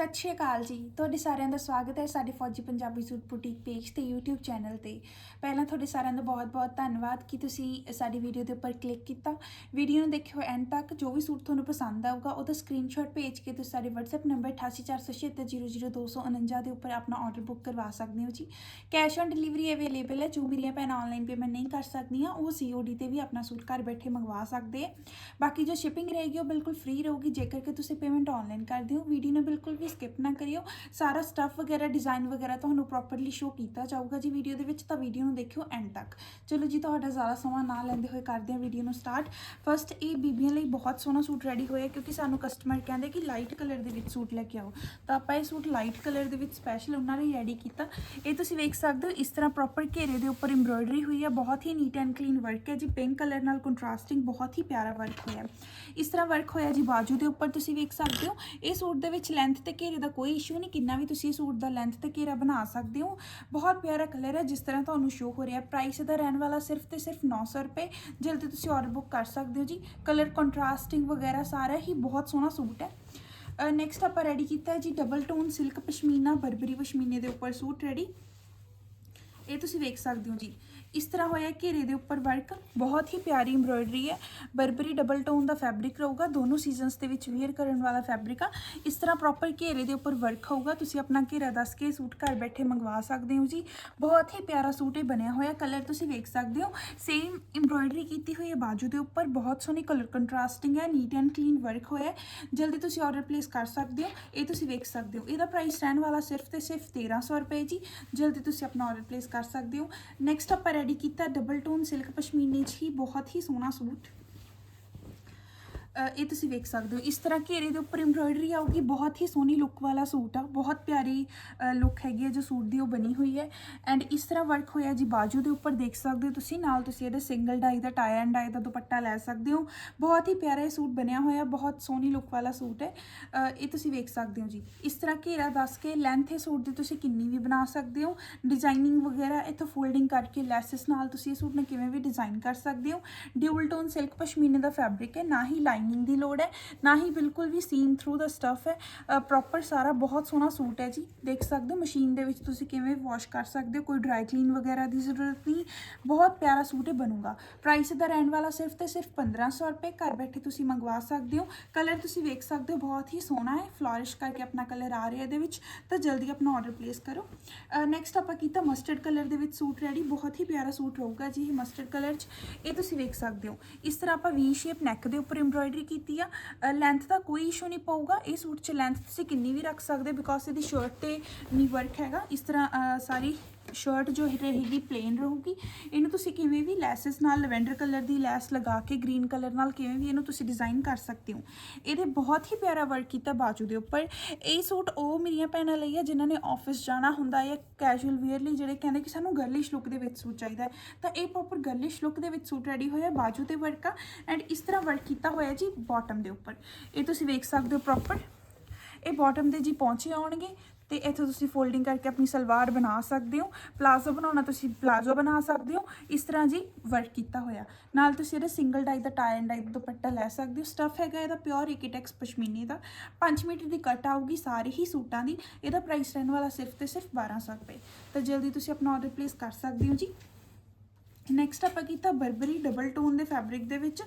ਸਤਿ ਸ਼੍ਰੀ ਅਕਾਲ ਜੀ। ਤੁਹਾਡੇ ਸਾਰਿਆਂ ਦਾ ਸਵਾਗਤ ਹੈ ਸਾਡੇ Fauji Punjabi suit boutique page ਤੇ YouTube ਚੈਨਲ ਤੇ। ਪਹਿਲਾਂ ਤੁਹਾਡੇ ਸਾਰਿਆਂ ਦਾ ਬਹੁਤ-ਬਹੁਤ ਧੰਨਵਾਦ ਕਿ ਤੁਸੀਂ ਸਾਡੀ ਵੀਡੀਓ ਦੇ ਉੱਪਰ ਕਲਿੱਕ ਕੀਤਾ। ਵੀਡੀਓ ਨੂੰ ਦੇਖਿਓ ਐਂਡ ਤੱਕ, ਜੋ ਵੀ ਸੂਟ ਤੁਹਾਨੂੰ ਪਸੰਦ ਆਊਗਾ, ਉਹਦਾ ਸਕਰੀਨਸ਼ਾਟ ਭੇਜ ਕੇ ਤੁਸੀਂ ਸਾਡੇ WhatsApp ਨੰਬਰ 8847000249 ਦੇ ਉੱਪਰ ਆਪਣਾ ਆਰਡਰ ਬੁੱਕ ਕਰਵਾ ਸਕਦੇ ਹੋ ਜੀ। ਕੈਸ਼ ਔਨ ਡਿਲੀਵਰੀ ਅਵੇਲੇਬਲ ਹੈ, ਜੋ ਮੇਰੀਆਂ ਭੈਣਾਂ ਆਨਲਾਈਨ ਪੇਮੈਂਟ ਨਹੀਂ ਕਰ ਸਕਦੀਆਂ, ਉਹ COD ਤੇ ਵੀ ਆਪਣਾ ਸੂਟ ਘਰ ਬੈਠੇ ਮੰਗਵਾ ਸਕਦੇ ਆ। ਬਾਕੀ ਜੋ ਸ਼ਿਪਿੰਗ ਰਹੇਗੀ, ਉਹ ਬਿਲਕੁਲ ਫ੍ਰੀ ਰਹੂਗੀ, ਜੇਕਰ ਕਿ ਤੁਸੀਂ ਪੇਮੈਂਟ ਆਨਲਾਈਨ ਕਰਦੇ ਹੋ। ਵੀਡੀਓ ਨੂੰ ਬਿਲਕੁਲ ਵੀ ਸਕਿਪ ਨਾ ਕਰਿਓ। ਸਾਰਾ ਸਟੱਫ ਵਗੈਰਾ ਡਿਜ਼ਾਈਨ ਵਗੈਰਾ ਤੁਹਾਨੂੰ ਪ੍ਰੋਪਰਲੀ ਸ਼ੋ ਕੀਤਾ ਜਾਊਗਾ ਜੀ ਵੀਡੀਓ ਦੇ ਵਿੱਚ, ਤਾਂ ਵੀਡੀਓ ਨੂੰ ਦੇਖਿਓ ਐਂਡ ਤੱਕ। ਚਲੋ ਜੀ, ਤੁਹਾਡਾ ਜ਼ਿਆਦਾ ਸਮਾਂ ਨਾ ਲੈਂਦੇ ਹੋਏ ਕਰਦੇ ਹਾਂ ਵੀਡੀਓ ਨੂੰ ਸਟਾਰਟ ਫਸਟ ਇਹ ਬੀਬੀਆਂ ਲਈ ਬਹੁਤ ਸੋਹਣਾ ਸੂਟ ਰੈਡੀ ਹੋਇਆ, ਕਿਉਂਕਿ ਸਾਨੂੰ ਕਸਟਮਰ ਕਹਿੰਦੇ ਕਿ ਲਾਈਟ ਕਲਰ ਦੇ ਵਿੱਚ ਸੂਟ ਲੈ ਕੇ ਆਓ। ਤਾਂ ਆਪਾਂ ਇਹ ਸੂਟ ਲਾਈਟ ਕਲਰ ਦੇ ਵਿੱਚ ਸਪੈਸ਼ਲ ਉਹਨਾਂ ਲਈ ਰੈਡੀ ਕੀਤਾ। ਇਹ ਤੁਸੀਂ ਵੇਖ ਸਕਦੇ ਹੋ, ਇਸ ਤਰ੍ਹਾਂ ਪ੍ਰੋਪਰ ਘੇਰੇ ਦੇ ਉੱਪਰ ਐਮਬ੍ਰੋਇਡਰੀ ਹੋਈ ਹੈ। ਬਹੁਤ ਹੀ ਨੀਟ ਐਂਡ ਕਲੀਨ ਵਰਕ ਹੈ ਜੀ। ਪਿੰਕ ਕਲਰ ਨਾਲ ਕੰਟਰਾਸਟਿੰਗ ਬਹੁਤ ਹੀ ਪਿਆਰਾ ਵਰਕ ਹੋਇਆ। ਇਸ ਤਰ੍ਹਾਂ ਵਰਕ ਹੋਇਆ ਜੀ, ਬਾਜੂ ਦੇ ਉੱਪਰ ਤੁਸੀਂ ਵੇਖ ਸਕਦੇ ਹੋ। ਇਹ ਸੂਟ ਦੇ ਵਿੱਚ ਲੈਂਥ ਤੇ ਘੇਰੇ ਦਾ ਕੋਈ ਇਸ਼ੂ ਨਹੀਂ, ਕਿੰਨਾ ਵੀ ਤੁਸੀਂ ਸੂਟ ਦਾ ਲੈਂਥ ਤੇ ਘੇਰਾ ਬਣਾ ਸਕਦੇ ਹੋ। ਬਹੁਤ ਪਿਆਰਾ ਕਲਰ ਹੈ, ਜਿਸ ਤਰ੍ਹਾਂ ਤੁਹਾਨੂੰ ਸ਼ੋ ਹੋ ਰਿਹਾ। ਪ੍ਰਾਈਸ ਦਾ ਰਹਿਣ ਵਾਲਾ ਸਿਰਫ ਤੇ ਸਿਰਫ 900 ਰੁਪਏ। ਜਲਦੀ ਤੁਸੀਂ ਆਰਡਰ ਬੁੱਕ ਕਰ ਸਕਦੇ ਹੋ ਜੀ। ਕਲਰ ਕੰਟਰਾਸਟਿੰਗ ਵਗੈਰਾ ਸਾਰਾ ਹੀ ਬਹੁਤ ਸੋਹਣਾ ਸੂਟ ਹੈ। ਨੈਕਸਟ ਆਪਾਂ ਰੈਡੀ ਕੀਤਾ ਜੀ double tone silk pashmina, Burberry ਪਸ਼ਮੀਨੇ ਦੇ ਉੱਪਰ ਸੂਟ ਰੈਡੀ ਇਹ ਤੁਸੀਂ ਵੇਖ ਸਕਦੇ ਹੋ ਜੀ। ਇਸ ਤਰ੍ਹਾਂ ਹੋਇਆ ਘੇਰੇ ਦੇ ਉੱਪਰ ਵਰਕ ਬਹੁਤ ਹੀ ਪਿਆਰੀ ਐਮਬ੍ਰੋਇਡਰੀ ਹੈ। ਬਰਬਰੀ ਡਬਲ ਟੋਨ ਦਾ ਫੈਬਰਿਕ ਰਹੂਗਾ। ਦੋਨੋਂ ਸੀਜ਼ਨਸ ਦੇ ਵਿੱਚ ਵੇਅਰ ਕਰਨ ਵਾਲਾ ਫੈਬਰਿਕ ਆ। ਇਸ ਤਰ੍ਹਾਂ ਪ੍ਰੋਪਰ ਘੇਰੇ ਦੇ ਉੱਪਰ ਵਰਕ ਹੋਊਗਾ। ਤੁਸੀਂ ਆਪਣਾ ਘੇਰਾ ਦੱਸ ਕੇ ਸੂਟ ਘਰ ਬੈਠੇ ਮੰਗਵਾ ਸਕਦੇ ਹੋ ਜੀ। ਬਹੁਤ ਹੀ ਪਿਆਰਾ ਸੂਟ ਇਹ ਬਣਿਆ ਹੋਇਆ। ਕਲਰ ਤੁਸੀਂ ਵੇਖ ਸਕਦੇ ਹੋ। ਸੇਮ ਐਮਬ੍ਰੋਇਡਰੀ ਕੀਤੀ ਹੋਈ ਹੈ ਬਾਜੂ ਦੇ ਉੱਪਰ। ਬਹੁਤ ਸੋਹਣੀ ਕਲਰ ਕੰਟਰਾਸਟਿੰਗ ਹੈ। ਨੀਟ ਐਂਡ ਕਲੀਨ ਵਰਕ ਹੋਇਆ ਜਲਦੀ ਤੁਸੀਂ ਆਰਡਰ ਪਲੇਸ ਕਰ ਸਕਦੇ ਹੋ। ਇਹ ਤੁਸੀਂ ਵੇਖ ਸਕਦੇ ਹੋ। ਇਹਦਾ ਪ੍ਰਾਈਸ ਰਹਿਣ ਵਾਲਾ ਸਿਰਫ ਤੇ ਸਿਰਫ 1300 ਰੁਪਏ ਜੀ। ਜਲਦੀ ਤੁਸੀਂ ਆਪਣਾ ਆਰਡਰ ਪਲੇਸ ਕਰ ਸਕਦੇ ਹੋ। ਨੈਕਸਟ ਆਪਾਂ ਰੈਡੀ ਕੀਤਾ ਡਬਲ ਟੋਨ ਸਿਲਕ ਪਸ਼ਮੀਨੇ 'ਚ ਹੀ ਬਹੁਤ ਹੀ ਸੋਹਣਾ ਸੂਟ। ਇਹ ਤੁਸੀਂ ਵੇਖ ਸਕਦੇ ਹੋ। ਇਸ ਤਰ੍ਹਾਂ ਘੇਰੇ ਦੇ ਉੱਪਰ ਐਮਬ੍ਰੋਇਡਰੀ ਆਊਗੀ ਬਹੁਤ ਹੀ ਸੋਹਣੀ ਲੁੱਕ ਵਾਲਾ ਸੂਟ ਆ। ਬਹੁਤ ਪਿਆਰੀ ਲੁੱਕ ਹੈਗੀ ਹੈ ਜੋ ਸੂਟ ਦੀ ਉਹ ਬਣੀ ਹੋਈ ਹੈ। ਐਂਡ ਇਸ ਤਰ੍ਹਾਂ ਵਰਕ ਹੋਇਆ ਜੀ ਬਾਜੂ ਦੇ ਉੱਪਰ ਦੇਖ ਸਕਦੇ ਹੋ ਤੁਸੀਂ। ਨਾਲ ਤੁਸੀਂ ਇਹਦੇ ਸਿੰਗਲ ਡਾਈ ਦਾ ਟਾਈ ਐਂਡ ਡਾਈ ਦਾ ਦੁਪੱਟਾ ਲੈ ਸਕਦੇ ਹੋ। ਬਹੁਤ ਹੀ ਪਿਆਰਾ ਇਹ ਸੂਟ ਬਣਿਆ ਹੋਇਆ, ਬਹੁਤ ਸੋਹਣੀ ਲੁੱਕ ਵਾਲਾ ਸੂਟ ਹੈ। ਇਹ ਤੁਸੀਂ ਵੇਖ ਸਕਦੇ ਹੋ ਜੀ। ਇਸ ਤਰ੍ਹਾਂ ਘੇਰਾ ਦੱਸ ਕੇ ਲੈਂਥ ਇਹ ਸੂਟ ਦੀ ਤੁਸੀਂ ਕਿੰਨੀ ਵੀ ਬਣਾ ਸਕਦੇ ਹੋ। ਡਿਜ਼ਾਈਨਿੰਗ ਵਗੈਰਾ ਇੱਥੋਂ ਫੋਲਡਿੰਗ ਕਰਕੇ ਲੈਸਸ ਨਾਲ ਤੁਸੀਂ ਇਹ ਸੂਟ ਨੂੰ ਕਿਵੇਂ ਵੀ ਡਿਜ਼ਾਈਨ ਕਰ ਸਕਦੇ ਹੋ। ਡਿਊਲ ਟੋਨ ਸਿਲਕ ਪਸ਼ਮੀਨੇ ਦਾ ਫੈਬਰਿਕ ਹੈ, ਨਾ ਹੀ ਲਾਈਨ ਲਾਈਨਿੰਗ ਦੀ ਲੋੜ ਹੈ, ਨਾ ਹੀ ਬਿਲਕੁਲ ਵੀ ਸੀਨ ਥਰੂ ਦਾ ਸਟਫ ਹੈ। ਪ੍ਰੋਪਰ ਸਾਰਾ ਬਹੁਤ ਸੋਹਣਾ ਸੂਟ ਹੈ ਜੀ। ਦੇਖ ਸਕਦੇ ਹੋ ਮਸ਼ੀਨ ਦੇ ਵਿੱਚ ਤੁਸੀਂ ਕਿਵੇਂ ਵਾਸ਼ ਕਰ ਸਕਦੇ ਹੋ, ਕੋਈ ਡਰਾਈ ਕਲੀਨ ਵਗੈਰਾ ਦੀ ਜ਼ਰੂਰਤ ਨਹੀਂ। ਬਹੁਤ ਪਿਆਰਾ ਸੂਟ ਇਹ ਬਣੂਗਾ। ਪ੍ਰਾਈਸ ਦਾ ਰਹਿਣ ਵਾਲਾ ਸਿਰਫ ਤੇ ਸਿਰਫ 1500 ਰੁਪਏ, ਘਰ ਬੈਠੇ ਤੁਸੀਂ ਮੰਗਵਾ ਸਕਦੇ ਹੋ। ਕਲਰ ਤੁਸੀਂ ਵੇਖ ਸਕਦੇ ਹੋ, ਬਹੁਤ ਹੀ ਸੋਹਣਾ ਹੈ। ਫਲੋਰਿਸ਼ ਕਰਕੇ ਆਪਣਾ ਕਲਰ ਆ ਰਿਹਾ ਇਹਦੇ ਵਿੱਚ, ਤਾਂ ਜਲਦੀ ਆਪਣਾ ਆਰਡਰ ਪਲੇਸ ਕਰੋ। ਨੈਕਸਟ ਆਪਾਂ ਕੀਤਾ ਮਸਟਰਡ ਕਲਰ ਦੇ ਵਿੱਚ ਸੂਟ ਰੈਡੀ ਬਹੁਤ ਹੀ ਪਿਆਰਾ ਸੂਟ ਰਹੂਗਾ ਜੀ ਇਹ ਮਸਟਰਡ ਕਲਰ 'ਚ। ਇਹ ਤੁਸੀਂ ਵੇਖ ਸਕਦੇ ਹੋ। ਇਸ ਤਰ੍ਹਾਂ ਆਪਾਂ ਵੀ ਸ਼ੇਪ ਨੈਕ ਦੇ ਉੱਪਰ ਐਮਬ੍ਰੋਇਡਰੀ ਕੀਤੀ ਆ ਲੈਂਥ ਦਾ ਕੋਈ ਇਸ਼ੂ ਨਹੀਂ ਪਊਗਾ। ਇਹ ਸੂਟ 'ਚ ਲੈਂਥ ਤੁਸੀਂ ਕਿੰਨੀ ਵੀ ਰੱਖ ਸਕਦੇ ਬਿਕੋਜ਼ ਇਹਦੀ ਸ਼ਰਟ ਤੇ ਨਹੀਂ ਵਰਕ ਹੈਗਾ। ਇਸ ਤਰ੍ਹਾਂ ਸਾਰੀ ਸ਼ਰਟ ਜੋ ਰਹੇਗੀ ਪਲੇਨ ਰਹੂਗੀ। ਇਹਨੂੰ ਤੁਸੀਂ ਕਿਵੇਂ ਵੀ ਲੈਸਸ ਨਾਲ, ਲਵੈਂਡਰ ਕਲਰ ਦੀ ਲੈਸ ਲਗਾ ਕੇ, ਗ੍ਰੀਨ ਕਲਰ ਨਾਲ ਕਿਵੇਂ ਵੀ ਇਹਨੂੰ ਤੁਸੀਂ ਡਿਜ਼ਾਈਨ ਕਰ ਸਕਦੇ ਹੋ। ਇਹਦੇ ਬਹੁਤ ਹੀ ਪਿਆਰਾ ਵਰਕ ਕੀਤਾ ਬਾਜੂ ਦੇ ਉੱਪਰ। ਇਹ ਸੂਟ ਉਹ ਮੇਰੀਆਂ ਭੈਣਾਂ ਲਈ ਹੈ ਜਿਨ੍ਹਾਂ ਨੇ ਆਫਿਸ ਜਾਣਾ ਹੁੰਦਾ ਹੈ ਕੈਜੂਅਲ ਵੇਅਰ ਲਈ, ਜਿਹੜੇ ਕਹਿੰਦੇ ਕਿ ਸਾਨੂੰ ਗਰਲਿਸ਼ ਲੁੱਕ ਦੇ ਵਿੱਚ ਸੂਟ ਚਾਹੀਦਾ ਹੈ। ਤਾਂ ਇਹ ਪ੍ਰੋਪਰ ਗਰਲਿਸ਼ ਲੁੱਕ ਦੇ ਵਿੱਚ ਸੂਟ ਰੈਡੀ ਹੋਇਆ, ਬਾਜੂ ਤੇ ਵਰਕ ਆ। ਐਂਡ ਇਸ ਤਰ੍ਹਾਂ ਵਰਕ ਕੀਤਾ ਹੋਇਆ ਜੀ ਬਾਟਮ ਦੇ ਉੱਪਰ। ਇਹ ਤੁਸੀਂ ਵੇਖ ਸਕਦੇ ਹੋ ਪ੍ਰੋਪਰ ਇਹ ਬਾਟਮ ਦੇ ਜੀ ਪਹੁੰਚੇ ਆਉਣਗੇ ਤੇ ਇੱਥੇ ਤੁਸੀਂ ਫੋਲਡਿੰਗ ਕਰਕੇ ਆਪਣੀ ਸਲਵਾਰ ਬਣਾ ਸਕਦੇ ਹੋ ਪਲਾਜ਼ੋ ਬਣਾਉਣਾ ਤੁਸੀਂ ਪਲਾਜ਼ੋ ਬਣਾ ਸਕਦੇ ਹੋ, ਇਸ ਤਰ੍ਹਾਂ ਜੀ ਵਰਕ ਕੀਤਾ ਹੋਇਆ। ਨਾਲ ਤੁਸੀਂ ਇਹਦਾ ਸਿੰਗਲ ਡਾਈ ਦਾ ਟਾਈ ਐਂਡ ਡਾਈ ਦੁਪੱਟਾ ਲੈ ਸਕਦੇ ਹੋ ਸਟਫ ਹੈਗਾ ਇਹਦਾ ਪਿਓਰ ਇਕੀਟੈਕਸ ਪਸ਼ਮੀਨੇ ਦਾ। 5 ਮੀਟਰ ਦੀ ਕੱਟ ਆਊਗੀ ਸਾਰੇ ਹੀ ਸੂਟਾਂ ਦੀ, ਇਹਦਾ ਪ੍ਰਾਈਸ ਰਹਿਣ ਵਾਲਾ ਸਿਰਫ ਤੇ ਸਿਰਫ 1200 ਰੁਪਏ। ਤਾਂ ਜਲਦੀ ਤੁਸੀਂ ਆਪਣਾ ਆਰਡਰ ਪਲੇਸ ਕਰ ਸਕਦੇ ਹੋ ਜੀ। ਨੈਕਸਟ ਆਪਾਂ ਕੀਤਾ ਬਰਬਰੀ ਡਬਲ ਟੋਨ ਦੇ ਫੈਬਰਿਕ ਦੇ ਵਿੱਚ।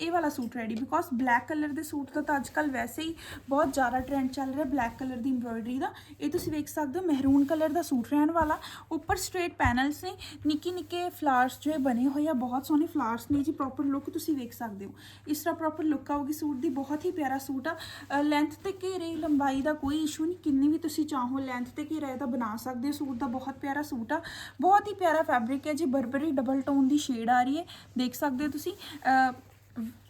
ਇਹ ਵਾਲਾ suit ready because black colour ਦੇ ਸੂਟ ਦਾ ਤਾਂ ਅੱਜਕੱਲ ਵੈਸੇ ਹੀ ਬਹੁਤ ਜ਼ਿਆਦਾ ਟ੍ਰੈਂਡ ਚੱਲ ਰਿਹਾ ਬਲੈਕ ਕਲਰ ਦੀ ਐਮਬ੍ਰੋਇਡਰੀ ਦਾ। ਇਹ ਤੁਸੀਂ ਵੇਖ ਸਕਦੇ ਹੋ ਮਹਿਰੂਨ ਕਲਰ ਦਾ ਸੂਟ ਰਹਿਣ ਵਾਲਾ। ਉੱਪਰ ਸਟ੍ਰੇਟ ਪੈਨਲਸ ਨੇ, ਨਿੱਕੀ ਨਿੱਕੇ ਫਲਾਰਸ ਜੋ ਬਣੇ ਹੋਏ ਆ, ਬਹੁਤ ਸੋਹਣੇ ਫਲਾਰਸ ਨੇ ਜੀ ਪ੍ਰੋਪਰ ਲੁੱਕ ਤੁਸੀਂ ਵੇਖ ਸਕਦੇ ਹੋ। ਇਸ ਤਰ੍ਹਾਂ ਪ੍ਰੋਪਰ ਲੁੱਕ ਆਊਗੀ ਸੂਟ ਦੀ, ਬਹੁਤ ਹੀ ਪਿਆਰਾ ਸੂਟ ਆ। ਲੈਂਥ ਤੇ ਘੇਰੇ, ਲੰਬਾਈ ਦਾ ਕੋਈ ਇਸ਼ੂ ਨਹੀਂ, ਕਿੰਨੀ ਵੀ ਤੁਸੀਂ ਚਾਹੋ ਲੈਂਥ ਤੇ ਘੇਰਾ ਇਹਦਾ ਬਣਾ ਸਕਦੇ ਹੋ, ਸੂਟ ਦਾ ਬਹੁਤ ਪਿਆਰਾ ਸੂਟ ਆ। ਬਹੁਤ ਹੀ ਪਿਆਰਾ ਫੈਬਰਿਕ ਹੈ ਜੀ ਬਰਬਰੀ ਡਬਲ ਟੋਨ ਦੀ ਸ਼ੇਡ ਆ ਰਹੀ ਹੈ। ਦੇਖ ਸਕਦੇ ਹੋ ਤੁਸੀਂ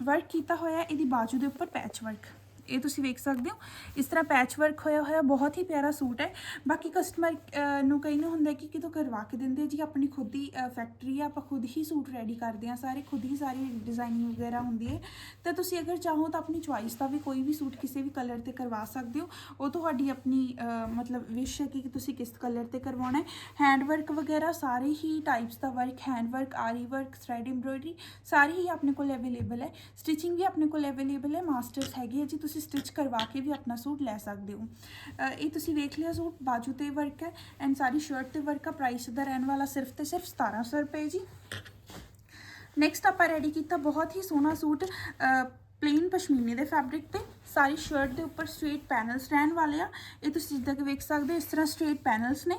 ਵਰਕ ਕੀਤਾ ਹੋਇਆ ਇਹਦੀ ਬਾਜੂ ਦੇ ਉੱਪਰ ਪੈਚ ਵਰਕ ਇਹ ਤੁਸੀਂ ਵੇਖ ਸਕਦੇ ਹੋ ਇਸ ਤਰ੍ਹਾਂ ਪੈਚ ਵਰਕ ਹੋਇਆ ਹੋਇਆ ਬਹੁਤ ਹੀ ਪਿਆਰਾ ਸੂਟ ਹੈ ਬਾਕੀ ਕਸਟਮਰ ਨੂੰ ਕਈ ਨੂੰ ਹੁੰਦਾ ਕਿ ਕਿਤੋਂ ਕਰਵਾ ਕੇ ਦਿੰਦੇ ਆ ਜੀ ਆਪਣੀ ਖੁਦ ਦੀ ਫੈਕਟਰੀ ਆ ਆਪਾਂ ਖੁਦ ਹੀ ਸੂਟ ਰੈਡੀ ਕਰਦੇ ਆ ਸਾਰੇ ਖੁਦ ਹੀ ਸਾਰੀ ਡਿਜ਼ਾਈਨਿੰਗ ਵਗੈਰਾ ਹੁੰਦੀ ਹੈ ਤਾਂ ਤੁਸੀਂ ਅਗਰ ਚਾਹੋ ਤਾਂ ਆਪਣੀ ਚੁਆਇਸ ਦਾ ਵੀ ਕੋਈ ਵੀ ਸੂਟ ਕਿਸੇ ਵੀ ਕਲਰ ਤੇ ਕਰਵਾ ਸਕਦੇ ਹੋ ਉਹ ਤੁਹਾਡੀ ਆਪਣੀ ਅ, ਮਤਲਬ ਵਿਸ਼ ਹੈ ਕਿ ਤੁਸੀਂ ਕਿਸ ਕਲਰ ਤੇ ਕਰਵਾਉਣਾ ਹੈ ਹੈਂਡ ਵਰਕ ਵਗੈਰਾ ਸਾਰੇ ਹੀ ਟਾਈਪਸ ਦਾ work hand work aari work thread embroidery ਸਾਰੀ ਹੀ ਆਪਣੇ ਕੋਲ ਅਵੇਲੇਬਲ ਹੈ ਸਟਿਚਿੰਗ ਵੀ ਆਪਣੇ ਕੋਲ ਅਵੇਲੇਬਲ ਹੈ ਮਾਸਟਰਸ ਹੈਗੀ ਹੈ ਜੀ ਤੁਸੀਂ ਤੁਸੀਂ ਸਟਿਚ ਕਰਵਾ ਕੇ ਵੀ ਆਪਣਾ ਸੂਟ ਲੈ ਸਕਦੇ ਹੋ। ਇਹ ਤੁਸੀਂ ਵੇਖ ਲਿਆ ਸੂਟ ਬਾਜੂ ਤੇ ਵਰਕ ਹੈ ਐਂਡ ਸਾਰੀ ਸ਼ਰਟ ਤੇ ਵਰਕ ਆ ਪ੍ਰਾਈਸ ਦਾ ਰਹਿਣ ਵਾਲਾ ਸਿਰਫ ਤੇ ਸਿਰਫ 1700 ਰੁਪਏ ਜੀ। ਨੈਕਸਟ ਆਪਾਂ ਰੈਡੀ ਕੀਤਾ ਬਹੁਤ ਹੀ ਸੋਹਣਾ ਸੂਟ ਪਲੇਨ ਪਸ਼ਮੀਨੇ ਦੇ ਫੈਬਰਿਕ ਤੇ। ਸਾਰੀ ਸ਼ਰਟ ਦੇ ਉੱਪਰ ਸਟ੍ਰੇਟ ਪੈਨਲਸ ਰਹਿਣ ਵਾਲੇ ਆ। ਇਹ ਤੁਸੀਂ ਜਿੱਦਾਂ ਕਿ ਵੇਖ ਸਕਦੇ ਹੋ, ਇਸ ਤਰ੍ਹਾਂ ਸਟ੍ਰੇਟ ਪੈਨਲਸ ਨੇ।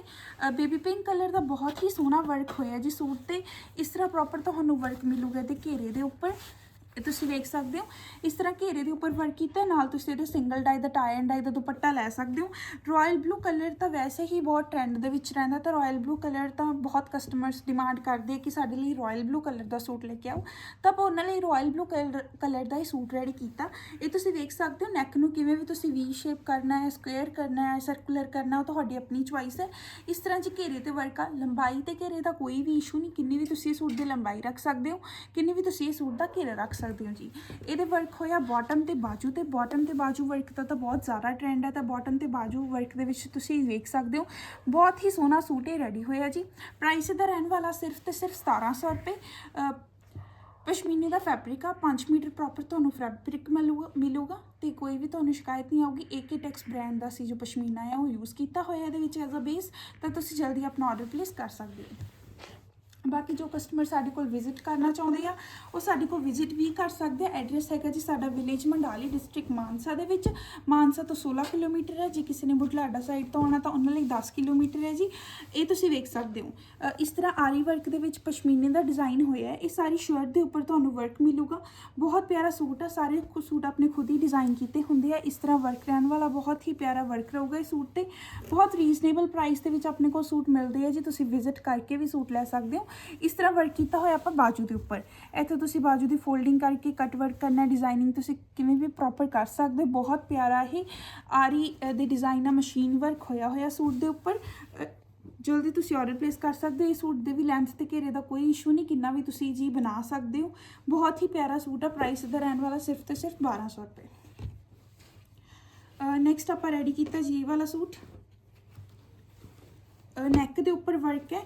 ਬੇਬੀ ਪਿੰਕ ਕਲਰ ਦਾ ਬਹੁਤ ਹੀ ਸੋਹਣਾ ਵਰਕ ਹੋਇਆ ਜੀ ਸੂਟ ਤੇ। ਇਸ ਤਰ੍ਹਾਂ ਪ੍ਰੋਪਰ ਤੁਹਾਨੂੰ ਵਰਕ ਮਿਲੂਗਾ ਤੇ ਘੇਰੇ ਦੇ ਉੱਪਰ। ਇਹ ਤੁਸੀਂ ਵੇਖ ਸਕਦੇ ਹੋ। ਇਸ ਤਰ੍ਹਾਂ ਘੇਰੇ ਦੇ ਉੱਪਰ ਵਰਕ ਕੀਤਾ, ਨਾਲ ਤੁਸੀਂ ਇਹਦੇ ਸਿੰਗਲ ਡਾਈ ਦਾ ਟਾਈ ਐਂਡ ਡਾਈ ਦਾ ਦੁਪੱਟਾ ਲੈ ਸਕਦੇ ਹੋ। ਰਾਇਲ ਬਲੂ ਕਲਰ ਤਾਂ ਵੈਸੇ ਹੀ ਬਹੁਤ ਟ੍ਰੈਂਡ ਦੇ ਵਿੱਚ ਰਹਿੰਦਾ, ਤਾਂ ਰਾਇਲ ਬਲੂ ਕਲਰ ਤਾਂ ਬਹੁਤ ਕਸਟਮਰਸ ਡਿਮਾਂਡ ਕਰਦੇ ਆ ਕਿ ਸਾਡੇ ਲਈ ਰਾਇਲ ਬਲੂ ਕਲਰ ਦਾ ਸੂਟ ਲੈ ਕੇ ਆਓ। ਤਾਂ ਆਪਾਂ ਉਹਨਾਂ ਲਈ ਰਾਇਲ ਬਲੂ ਕਲਰ ਦਾ ਹੀ ਸੂਟ ਰੈਡੀ ਕੀਤਾ। ਇਹ ਤੁਸੀਂ ਵੇਖ ਸਕਦੇ ਹੋ ਨੈਕ ਨੂੰ ਕਿਵੇਂ ਵੀ ਤੁਸੀਂ ਵੀ ਸ਼ੇਪ ਕਰਨਾ ਹੈ ਸਕੁਅਰ ਕਰਨਾ ਹੈ ਸਰਕੂਲਰ ਕਰਨਾ ਉਹ ਤੁਹਾਡੀ ਆਪਣੀ ਚੁਆਇਸ ਹੈ। ਇਸ ਤਰ੍ਹਾਂ ਚ ਘੇਰੇ ਤੇ ਵਰਕ ਆ, ਲੰਬਾਈ ਤੇ ਘੇਰੇ ਦਾ ਕੋਈ ਵੀ ਇਸ਼ੂ ਨਹੀਂ, ਕਿੰਨੀ ਵੀ ਤੁਸੀਂ ਇਹ ਸੂਟ ਦੀ ਲੰਬਾਈ ਰੱਖ ਸਕਦੇ ਹੋ, ਕਿੰਨੀ ਵੀ ਤੁਸੀਂ ਇਹ ਸੂਟ ਦਾ ਘੇਰਾ ਰੱਖ ਸਕਦੇ ਸਕਦੇ ਹੋ ਜੀ। ਇਹਦੇ ਵਰਕ ਹੋਇਆ ਬਾਟਮ ਤੇ ਬਾਜੂ ਤੇ। ਬਾਟਮ ਤੇ ਬਾਜੂ ਵਰਕ ਦਾ ਤਾਂ ਬਹੁਤ ਜ਼ਿਆਦਾ ਟ੍ਰੈਂਡ ਹੈ। ਤਾਂ ਬਾਟਮ ਤੇ ਬਾਜੂ ਵਰਕ ਦੇ ਵਿੱਚ ਤੁਸੀਂ ਵੇਖ ਸਕਦੇ ਹੋ। ਬਹੁਤ ਹੀ ਸੋਹਣਾ ਸੂਟ ਇਹ ਰੈਡੀ ਹੋਇਆ ਜੀ। ਪ੍ਰਾਈਸ ਇਹਦਾ ਰਹਿਣ ਵਾਲਾ ਸਿਰਫ ਤੇ ਸਿਰਫ 1700 ਰੁਪਏ। ਪਸ਼ਮੀਨੇ ਦਾ ਫੈਬਰਿਕ ਆ। 5 ਮੀਟਰ ਪ੍ਰੋਪਰ ਤੁਹਾਨੂੰ ਫੈਬਰਿਕ ਮਿਲੂਗਾ ਮਿਲੂਗਾ ਤੇ ਕੋਈ ਵੀ ਤੁਹਾਨੂੰ ਸ਼ਿਕਾਇਤ ਨਹੀਂ ਆਊਗੀ। ਏਕੇ ਟੈਕਸ ਬ੍ਰਾਂਡ ਦਾ ਸੀ ਜੋ ਪਸ਼ਮੀਨਾ ਆ, ਉਹ ਯੂਜ਼ ਕੀਤਾ ਹੋਇਆ ਇਹਦੇ ਵਿੱਚ ਐਜ਼ ਅ ਬੇਸ ਤਾਂ ਤੁਸੀਂ ਜਲਦੀ ਆਪਣਾ ਆਰਡਰ ਪਲੇਸ ਕਰ ਸਕਦੇ ਹੋ। ਬਾਕੀ ਜੋ ਕਸਟਮਰ ਸਾਡੇ ਕੋਲ ਵਿਜ਼ਿਟ ਕਰਨਾ ਚਾਹੁੰਦੇ ਆ, ਉਹ ਸਾਡੇ ਕੋਲ ਵਿਜ਼ਿਟ ਵੀ ਕਰ ਸਕਦੇ ਆ। ਐਡਰੈਸ ਹੈਗਾ ਜੀ ਸਾਡਾ ਵਿਲੇਜ ਮੰਡਾਲੀ ਡਿਸਟ੍ਰਿਕਟ ਮਾਨਸਾ ਦੇ ਵਿੱਚ। ਮਾਨਸਾ ਤੋਂ 16 ਕਿਲੋਮੀਟਰ ਹੈ। ਜੇ ਕਿਸੇ ਨੇ ਬੁਢਲਾਡਾ ਸਾਈਡ ਤੋਂ ਆਉਣਾ ਤਾਂ ਉਹਨਾਂ ਲਈ 10 ਕਿਲੋਮੀਟਰ ਹੈ ਜੀ। ਇਹ ਤੁਸੀਂ ਵੇਖ ਸਕਦੇ ਹੋ। ਇਸ ਤਰ੍ਹਾਂ ਆਰੀ ਵਰਕ ਦੇ ਵਿੱਚ ਪਸ਼ਮੀਨੇ ਦਾ ਡਿਜ਼ਾਈਨ ਹੋਇਆ ਹੈ। ਇਹ ਸਾਰੀ ਸ਼ਰਟ ਦੇ ਉੱਪਰ ਤੁਹਾਨੂੰ ਵਰਕ ਮਿਲੂਗਾ। ਬਹੁਤ ਪਿਆਰਾ ਸੂਟ ਆ। ਸਾਰੇ ਸੂਟ ਆਪਣੇ ਖੁਦ ਹੀ ਡਿਜ਼ਾਈਨ ਕੀਤੇ ਹੁੰਦੇ ਆ। ਇਸ ਤਰ੍ਹਾਂ ਵਰਕ ਰਹਿਣ ਵਾਲਾ ਬਹੁਤ ਹੀ ਪਿਆਰਾ ਵਰਕ ਰਹੂਗਾ ਇਸ ਸੂਟ ਤੇ। ਬਹੁਤ ਰੀਜ਼ਨੇਬਲ ਪ੍ਰਾਈਸ ਦੇ ਵਿੱਚ ਆਪਣੇ ਕੋਲ ਸੂਟ ਮਿਲਦੇ ਆ ਜੀ। ਤੁਸੀਂ ਵਿਜ਼ਿਟ ਕਰਕੇ ਵੀ ਸੂਟ ਲੈ ਸਕਦੇ ਹੋ। ਇਸ ਤਰ੍ਹਾਂ ਵਰਕ ਕੀਤਾ ਹੋਇਆ ਆਪਾਂ ਬਾਜੂ ਦੇ ਉੱਪਰ। ਇੱਥੇ ਤੁਸੀਂ ਬਾਜੂ ਦੀ ਫੋਲਡਿੰਗ ਕਰਕੇ ਕੱਟ ਵਰਕ ਕਰਨਾ ਡਿਜ਼ਾਈਨਿੰਗ ਤੁਸੀਂ ਕਿਵੇਂ ਵੀ ਪ੍ਰੋਪਰ ਕਰ ਸਕਦੇ ਹੋ। ਬਹੁਤ ਪਿਆਰਾ ਇਹ ਆਰੀ ਦੇ ਡਿਜ਼ਾਈਨ ਆ ਮਸ਼ੀਨ ਵਰਕ ਹੋਇਆ ਹੋਇਆ ਸੂਟ ਦੇ ਉੱਪਰ। ਜਲਦੀ ਤੁਸੀਂ ਆਰਡਰ ਪਲੇਸ ਕਰ ਸਕਦੇ ਹੋ। ਇਹ ਸੂਟ ਦੇ ਵੀ ਲੈਂਥ ਤੇ ਘੇਰੇ ਦਾ ਕੋਈ ਇਸ਼ੂ ਨਹੀਂ, ਕਿੰਨਾ ਵੀ ਤੁਸੀਂ ਜੀ ਬਣਾ ਸਕਦੇ ਹੋ। ਬਹੁਤ ਹੀ ਪਿਆਰਾ ਸੂਟ ਆ ਪ੍ਰਾਈਸ ਦਾ ਰਹਿਣ ਵਾਲਾ ਸਿਰਫ ਤੇ ਸਿਰਫ 1200 ਰੁਪਏ। ਨੈਕਸਟ ਆਪਾਂ ਰੈਡੀ ਕੀਤਾ ਜੀ ਵਾਲਾ ਸੂਟ। ਨੈਕ ਦੇ ਉੱਪਰ ਵਰਕ ਹੈ।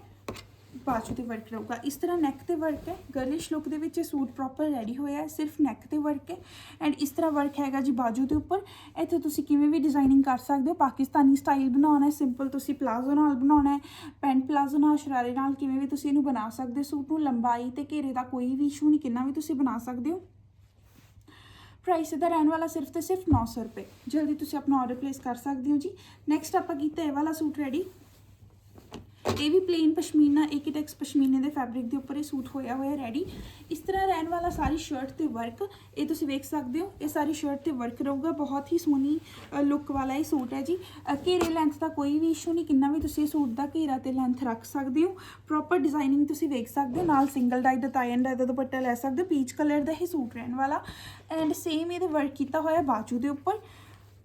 ਬਾਜੂ ਤੇ ਵਰਕ ਰਹੂਗਾ। ਇਸ ਤਰ੍ਹਾਂ ਨੈਕ ਤੇ ਵਰਕ ਹੈ। ਗਰਲਿਸ਼ ਲੁੱਕ ਦੇ ਵਿੱਚ ਇਹ ਸੂਟ ਪ੍ਰੋਪਰ ਰੈਡੀ ਹੋਇਆ ਹੈ। ਸਿਰਫ ਨੈਕ ਤੇ ਵਰਕ ਹੈ। ਐਂਡ ਇਸ ਤਰ੍ਹਾਂ ਵਰਕ ਹੈਗਾ ਜੀ ਬਾਜੂ ਦੇ ਉੱਪਰ। ਇੱਥੇ ਤੁਸੀਂ ਕਿਵੇਂ ਵੀ ਡਿਜ਼ਾਈਨਿੰਗ ਕਰ ਸਕਦੇ ਹੋ। ਪਾਕਿਸਤਾਨੀ ਸਟਾਈਲ ਬਣਾਉਣਾ ਹੈ। ਸਿੰਪਲ ਤੁਸੀਂ ਪਲਾਜ਼ੋ ਨਾਲ ਬਣਾਉਣਾ ਹੈ। ਪੈਂਟ ਪਲਾਜ਼ੋ ਨਾਲ, ਸ਼ਰਾਰੇ ਨਾਲ ਕਿਵੇਂ ਵੀ ਤੁਸੀਂ ਇਹਨੂੰ ਬਣਾ ਸਕਦੇ ਹੋ। ਸੂਟ ਨੂੰ ਲੰਬਾਈ ਤੇ ਘੇਰੇ ਦਾ ਕੋਈ ਵੀ ਇਸ਼ੂ ਨਹੀਂ, ਕਿੰਨਾ ਵੀ ਤੁਸੀਂ ਬਣਾ ਸਕਦੇ ਹੋ। ਪ੍ਰਾਈਸ ਇਹਦਾ ਰਹਿਣ ਵਾਲਾ ਸਿਰਫ ਤੇ ਸਿਰਫ 900 ਰੁਪਏ। ਜਲਦੀ ਤੁਸੀਂ ਆਪਣਾ ਆਰਡਰ ਪਲੇਸ ਕਰ ਸਕਦੇ ਹੋ ਜੀ। ਨੈਕਸਟ ਆਪਾਂ ਕੀਤਾ ਇਹ ਵਾਲਾ ਸੂਟ ਰੈਡੀ ਇਹ ਵੀ ਪਲੇਨ ਪਸ਼ਮੀਨਾ ਏਕੀਟੈਕਸ ਪਸ਼ਮੀਨੇ ਦੇ ਫੈਬਰਿਕ ਦੇ ਉੱਪਰ ਇਹ ਸੂਟ ਹੋਇਆ ਹੋਇਆ ਰੈਡੀ ਇਸ ਤਰ੍ਹਾਂ ਰਹਿਣ ਵਾਲਾ ਸਾਰੀ ਸ਼ਰਟ ਤੇ ਵਰਕ ਇਹ ਤੁਸੀਂ ਵੇਖ ਸਕਦੇ ਹੋ, ਇਹ ਸਾਰੀ ਸ਼ਰਟ ਤੇ ਵਰਕ ਰਹੂਗਾ, ਬਹੁਤ ਹੀ ਸੋਹਣੀ ਲੁੱਕ ਵਾਲਾ ਇਹ ਸੂਟ ਹੈ ਜੀ। ਘੇਰੇ ਲੈਂਥ ਦਾ ਕੋਈ ਵੀ ਇਸ਼ੂ ਨਹੀਂ, ਕਿੰਨਾ ਵੀ ਤੁਸੀਂ ਇਹ ਸੂਟ ਦਾ ਘੇਰਾ ਤੇ ਲੈਂਥ ਰੱਖ ਸਕਦੇ ਹੋ। ਪ੍ਰੋਪਰ ਡਿਜ਼ਾਈਨਿੰਗ ਤੁਸੀਂ ਵੇਖ ਸਕਦੇ ਹੋ, ਨਾਲ ਸਿੰਗਲ ਡਾਈ ਦਾ ਟਾਈ ਐਂਡ ਡਾਈ ਦਾ ਦੁਪੱਟਾ ਲੈ ਸਕਦੇ ਹੋ ਪੀਚ ਕਲਰ ਦਾ ਇਹ ਸੂਟ ਰਹਿਣ ਵਾਲਾ। ਐਂਡ ਸੇਮ ਇਹਦੇ ਵਰਕ ਕੀਤਾ ਹੋਇਆ ਬਾਜੂ ਦੇ ਉੱਪਰ।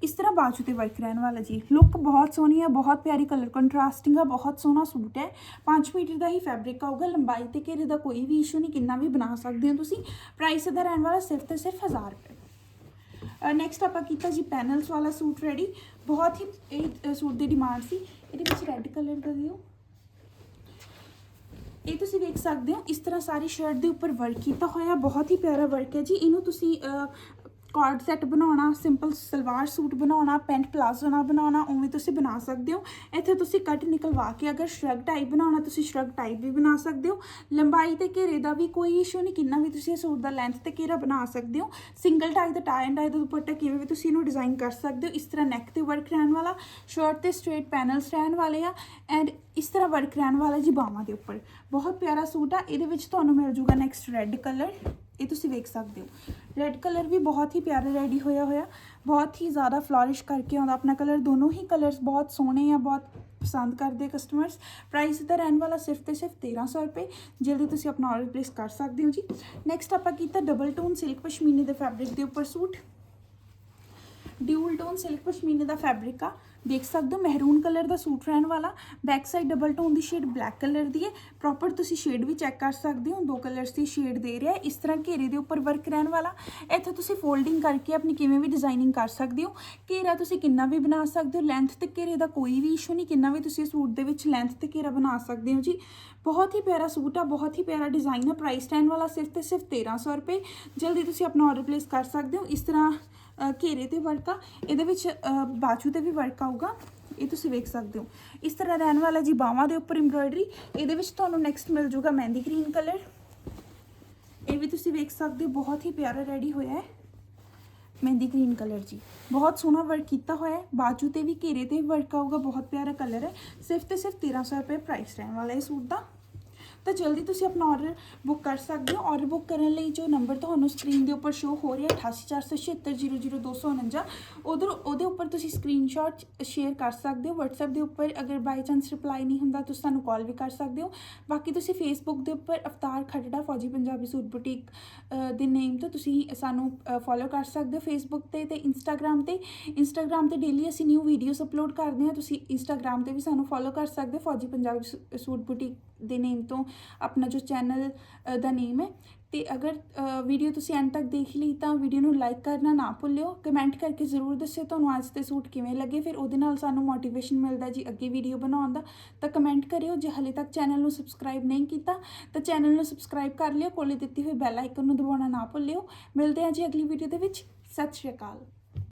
ਇਸ ਤਰ੍ਹਾਂ ਬਾਜੂ ਤੇ ਵਰਕ ਰਹਿਣ ਵਾਲਾ ਜੀ। ਲੁੱਕ ਬਹੁਤ ਸੋਹਣੀ ਹੈ ਬਹੁਤ ਪਿਆਰੀ ਕਲਰ ਕੰਟਰਾਸਟਿੰਗ ਆ, ਬਹੁਤ ਸੋਹਣਾ ਸੂਟ ਹੈ। 5 ਮੀਟਰ ਦਾ ਹੀ ਫੈਬਰਿਕ ਆਊਗਾ, ਲੰਬਾਈ ਤੇ ਘੇਰੇ ਦਾ ਕੋਈ ਵੀ ਇਸ਼ੂ ਨਹੀਂ, ਕਿੰਨਾ ਵੀ ਬਣਾ ਸਕਦੇ ਹੋ ਤੁਸੀਂ। ਪ੍ਰਾਈਸ ਇਹਦਾ ਰਹਿਣ ਵਾਲਾ ਸਿਰਫ ਤੇ ਸਿਰਫ 1000 ਰੁਪਏ। ਨੈਕਸਟ ਆਪਾਂ ਕੀਤਾ ਜੀ ਪੈਨਲਸ ਵਾਲਾ ਸੂਟ ਰੈਡੀ ਬਹੁਤ ਹੀ, ਇਹ ਸੂਟ ਦੀ ਡਿਮਾਂਡ ਸੀ। ਇਹਦੇ ਵਿੱਚ ਰੈੱਡ ਕਲਰ ਦਾ ਦਿਓ। ਇਹ ਤੁਸੀਂ ਵੇਖ ਸਕਦੇ ਹੋ, ਇਸ ਤਰ੍ਹਾਂ ਸਾਰੀ ਸ਼ਰਟ ਦੇ ਉੱਪਰ ਵਰਕ ਕੀਤਾ ਹੋਇਆ, ਬਹੁਤ ਹੀ ਪਿਆਰਾ ਵਰਕ ਹੈ ਜੀ। ਇਹਨੂੰ ਤੁਸੀਂ ਕਾਰਡ ਸੈੱਟ ਬਣਾਉਣਾ ਸਿੰਪਲ ਸਲਵਾਰ ਸੂਟ ਬਣਾਉਣਾ, ਪੈਂਟ ਪਲਾਜ਼ੋ ਨਾਲ ਬਣਾਉਣਾ, ਉਵੇਂ ਤੁਸੀਂ ਬਣਾ ਸਕਦੇ ਹੋ। ਇੱਥੇ ਤੁਸੀਂ ਕੱਟ ਨਿਕਲਵਾ ਕੇ ਅਗਰ ਸ਼ਰਗ ਟਾਈਪ ਬਣਾਉਣਾ, ਤੁਸੀਂ ਸ਼ਰਗ ਟਾਈਪ ਵੀ ਬਣਾ ਸਕਦੇ ਹੋ। ਲੰਬਾਈ ਤੇ ਘੇਰੇ ਦਾ ਵੀ ਕੋਈ ਇਸ਼ੂ ਨਹੀਂ, ਕਿੰਨਾ ਵੀ ਤੁਸੀਂ ਇਹ ਸੂਟ ਦਾ ਲੈਂਥ ਤੇ ਘੇਰਾ ਬਣਾ ਸਕਦੇ ਹੋ। Single tie the tie and ਟਾਈ ਦਾ ਦੁਪੱਟਾ ਕਿਵੇਂ ਵੀ ਤੁਸੀਂ ਇਹਨੂੰ ਡਿਜ਼ਾਈਨ ਕਰ ਸਕਦੇ ਹੋ। ਇਸ ਤਰ੍ਹਾਂ ਨੈਕ ਤੇ ਵਰਕ ਰਹਿਣ ਵਾਲਾ ਸ਼ਰਟ ਤੇ ਸਟ੍ਰੇਟ ਪੈਨਲਸ ਰਹਿਣ ਵਾਲੇ ਆ ਐਂਡ ਇਸ ਤਰ੍ਹਾਂ ਵਰਕ ਰਹਿਣ ਵਾਲਾ ਜੀ ਬਾਹਾਂ ਦੇ ਉੱਪਰ। ਬਹੁਤ ਪਿਆਰਾ ਸੂਟ ਆ, ਇਹਦੇ ਵਿੱਚ ਤੁਹਾਨੂੰ ਮਿਲ ਜੂਗਾ ਨੈਕਸਟ ਰੈੱਡ ਕਲਰ ਇਹ ਤੁਸੀਂ ਵੇਖ ਸਕਦੇ ਹੋ। ਰੈੱਡ ਕਲਰ ਵੀ ਬਹੁਤ ਹੀ ਪਿਆਰਾ ਰੈਡੀ ਹੋਇਆ ਹੋਇਆ। ਬਹੁਤ ਹੀ ਜ਼ਿਆਦਾ ਫਲੋਰਿਸ਼ ਕਰਕੇ ਆਉਂਦਾ। ਆਪਣਾ ਕਲਰ ਦੋਨੋਂ ਹੀ ਕਲਰਸ ਬਹੁਤ ਸੋਹਣੇ ਆ, ਬਹੁਤ ਪਸੰਦ ਕਰਦੇ ਕਸਟਮਰਸ ਪ੍ਰਾਈਸ ਦਾ ਰਹਿਣ ਵਾਲਾ ਸਿਰਫ ਤੇ ਸਿਰਫ 1300 ਰੁਪਏ। ਜਲਦੀ ਤੁਸੀਂ ਆਪਣਾ ਆਰਡਰ ਪਲੇਸ ਕਰ ਸਕਦੇ ਹੋ ਜੀ। ਨੈਕਸਟ ਆਪਾਂ ਕੀਤਾ ਡਬਲ ਟੋਨ ਸਿਲਕ ਪਸ਼ਮੀਨੇ ਦੇ ਫੈਬਰਿਕ ਦੇ ਉੱਪਰ ਸੂਟ। ਡਿਊਲ ਟੋਨ ਸਿਲਕ ਪਸ਼ਮੀਨੇ ਦਾ ਫੈਬਰਿਕ ਆ। ਦੇਖ ਸਕਦੇ ਹੋ ਮਹਿਰੂਨ ਕਲਰ ਦਾ ਸੂਟ ਰਹਿਣ ਵਾਲਾ। ਬੈਕ ਸਾਈਡ ਡਬਲ ਟੋਨ ਦੀ ਸ਼ੇਡ ਬਲੈਕ ਕਲਰ ਦੀ ਹੈ। ਪ੍ਰੋਪਰ ਤੁਸੀਂ ਸ਼ੇਡ ਵੀ ਚੈੱਕ ਕਰ ਸਕਦੇ ਹੋ, ਦੋ ਕਲਰਸ ਦੀ ਸ਼ੇਡ ਦੇ ਰਿਹਾ ਇਸ ਤਰ੍ਹਾਂ ਘੇਰੇ ਦੇ ਉੱਪਰ ਵਰਕ ਰਹਿਣ ਵਾਲਾ। ਇੱਥੇ ਤੁਸੀਂ ਫੋਲਡਿੰਗ ਕਰਕੇ ਆਪਣੀ ਕਿਵੇਂ ਵੀ ਡਿਜ਼ਾਈਨਿੰਗ ਕਰ ਸਕਦੇ ਹੋ। ਘੇਰਾ ਤੁਸੀਂ ਕਿੰਨਾ ਵੀ ਬਣਾ ਸਕਦੇ ਹੋ। ਲੈਂਥ ਤੇ ਘੇਰੇ ਦਾ ਕੋਈ ਵੀ ਇਸ਼ੂ ਨਹੀਂ। ਕਿੰਨਾ ਵੀ ਤੁਸੀਂ ਸੂਟ ਦੇ ਵਿੱਚ ਲੈਂਥ ਤੇ ਘੇਰਾ ਬਣਾ ਸਕਦੇ ਹੋ ਜੀ। ਬਹੁਤ ਹੀ ਪਿਆਰਾ ਸੂਟ ਆ, ਬਹੁਤ ਹੀ ਪਿਆਰਾ ਡਿਜ਼ਾਈਨ ਆ। ਪ੍ਰਾਈਸ ਟੈਨ ਵਾਲਾ ਸਿਰਫ ਤੇ ਸਿਰਫ 1300 ਰੁਪਏ। ਜਲਦੀ ਤੁਸੀਂ ਆਪਣਾ ਆਰਡਰ ਪਲੇਸ ਕਰ ਸਕਦੇ ਹੋ। ਇਸ ਤਰ੍ਹਾਂ ਘੇਰੇ ਤੇ ਵਰਕ ਆ ਇਹਦੇ ਵਿੱਚ ਬਾਜੂ ਤੇ ਵੀ ਵਰਕ ਆਊਗਾ ਇਹ ਤੁਸੀਂ ਵੇਖ ਸਕਦੇ ਹੋ। ਇਸ ਤਰ੍ਹਾਂ ਰਹਿਣ ਵਾਲਾ ਜੀ ਬਾਹਾਂ ਦੇ ਉੱਪਰ ਐਮਬ੍ਰੋਇਡਰੀ ਇਹਦੇ ਵਿੱਚ ਤੁਹਾਨੂੰ ਨੈਕਸਟ ਮਿਲ ਜੂਗਾ ਮਹਿੰਦੀ ਗ੍ਰੀਨ ਕਲਰ ਇਹ ਵੀ ਤੁਸੀਂ ਵੇਖ ਸਕਦੇ ਹੋ, ਬਹੁਤ ਹੀ ਪਿਆਰਾ ਰੈਡੀ ਹੋਇਆ ਹੈ ਮਹਿੰਦੀ ਗ੍ਰੀਨ ਕਲਰ ਜੀ। ਬਹੁਤ ਸੋਹਣਾ ਵਰਕ ਕੀਤਾ ਹੋਇਆ ਹੈ। ਬਾਜੂ ਤੇ ਵੀ ਘੇਰੇ ਤੇ ਵੀ ਵਰਕ ਆਊਗਾ, ਬਹੁਤ ਪਿਆਰਾ ਕਲਰ ਹੈ। ਸਿਰਫ ਤੇ ਸਿਰਫ 1300 ਰੁਪਏ ਪ੍ਰਾਈਸ ਰਹਿਣ ਵਾਲਾ ਇਹ ਸੂਟ ਦਾ। ਤਾਂ ਜਲਦੀ ਤੁਸੀਂ ਆਪਣਾ ਆਰਡਰ ਬੁੱਕ ਕਰ ਸਕਦੇ ਹੋ। ਆਰਡਰ ਬੁੱਕ ਕਰਨ ਲਈ ਜੋ ਨੰਬਰ ਤੁਹਾਨੂੰ ਸਕਰੀਨ ਦੇ ਉੱਪਰ ਸ਼ੋ ਹੋ ਰਿਹਾ 8847600249 ਉਧਰ ਉਹਦੇ ਉੱਪਰ ਤੁਸੀਂ ਸਕਰੀਨਸ਼ਾਟ ਸ਼ੇਅਰ ਕਰ ਸਕਦੇ ਹੋ। WhatsApp ਦੇ ਉੱਪਰ ਅਗਰ ਬਾਈ ਚਾਂਸ ਰਿਪਲਾਈ ਨਹੀਂ ਹੁੰਦਾ, ਤੁਸੀਂ ਸਾਨੂੰ ਕਾਲ ਵੀ ਕਰ ਸਕਦੇ ਹੋ। ਬਾਕੀ ਤੁਸੀਂ Facebook ਦੇ ਉੱਪਰ ਅਵਤਾਰ ਖੱਟੜਾ ਫੌਜੀ ਪੰਜਾਬੀ ਸੂਟ ਬੁਟੀਕ ਦੇ ਨੇਮ ਤੋਂ ਤੁਸੀਂ ਸਾਨੂੰ ਫੋਲੋ ਕਰ ਸਕਦੇ ਹੋ Facebook ਤੇ ਤੇ Instagram ਤੇ। Instagram ਤੇ ਡੇਲੀ ਅਸੀਂ ਨਿਊ ਵੀਡੀਓਜ਼ ਅਪਲੋਡ ਕਰਦੇ ਹਾਂ। ਤੁਸੀਂ Instagram ਤੇ ਵੀ ਸਾਨੂੰ ਫੋਲੋ ਕਰ ਸਕਦੇ ਹੋ। ਫੌਜੀ ਪੰਜਾਬੀ ਸੂ- ਸੂਟ ਬੁਟੀਕ ਦੇ ਨੇਮ ਤੋਂ ਆਪਣਾ ਜੋ ਚੈਨਲ ਦਾ ਨੇਮ ਹੈ। ਤੇ ਅਗਰ ਵੀਡੀਓ ਤੁਸੀਂ ਐਂਡ ਤੱਕ ਦੇਖ ਲਈ ਤਾਂ ਵੀਡੀਓ ਨੂੰ ਲਾਈਕ ਕਰਨਾ ਨਾ ਭੁੱਲਿਓ। ਕਮੈਂਟ ਕਰਕੇ ਜ਼ਰੂਰ ਦੱਸਿਓ ਤੁਹਾਨੂੰ ਅੱਜ ਦੇ ਸੂਟ ਕਿਵੇਂ ਲੱਗੇ। ਫਿਰ ਉਹਦੇ ਨਾਲ ਸਾਨੂੰ ਮੋਟੀਵੇਸ਼ਨ ਮਿਲਦਾ ਜੀ ਅੱਗੇ ਵੀਡੀਓ ਬਣਾਉਣ ਦਾ। ਤਾਂ ਕਮੈਂਟ ਕਰਿਓ, ਜੇ ਹਲੇ ਤੱਕ ਚੈਨਲ ਨੂੰ ਸਬਸਕ੍ਰਾਈਬ ਨਹੀਂ ਕੀਤਾ, ਤਾਂ ਚੈਨਲ ਨੂੰ ਸਬਸਕ੍ਰਾਈਬ ਕਰ ਲਿਓ। ਕੋਲੇ ਦਿੱਤੀ ਹੋਈ ਬੈਲ ਆਈਕਨ ਨੂੰ ਦਬਾਉਣਾ ਨਾ ਭੁੱਲਿਓ। ਮਿਲਦੇ ਹਾਂ ਜੀ ਅਗਲੀ ਵੀਡੀਓ ਦੇ ਵਿੱਚ। ਸਤਿ ਸ਼੍ਰੀ ਅਕਾਲ।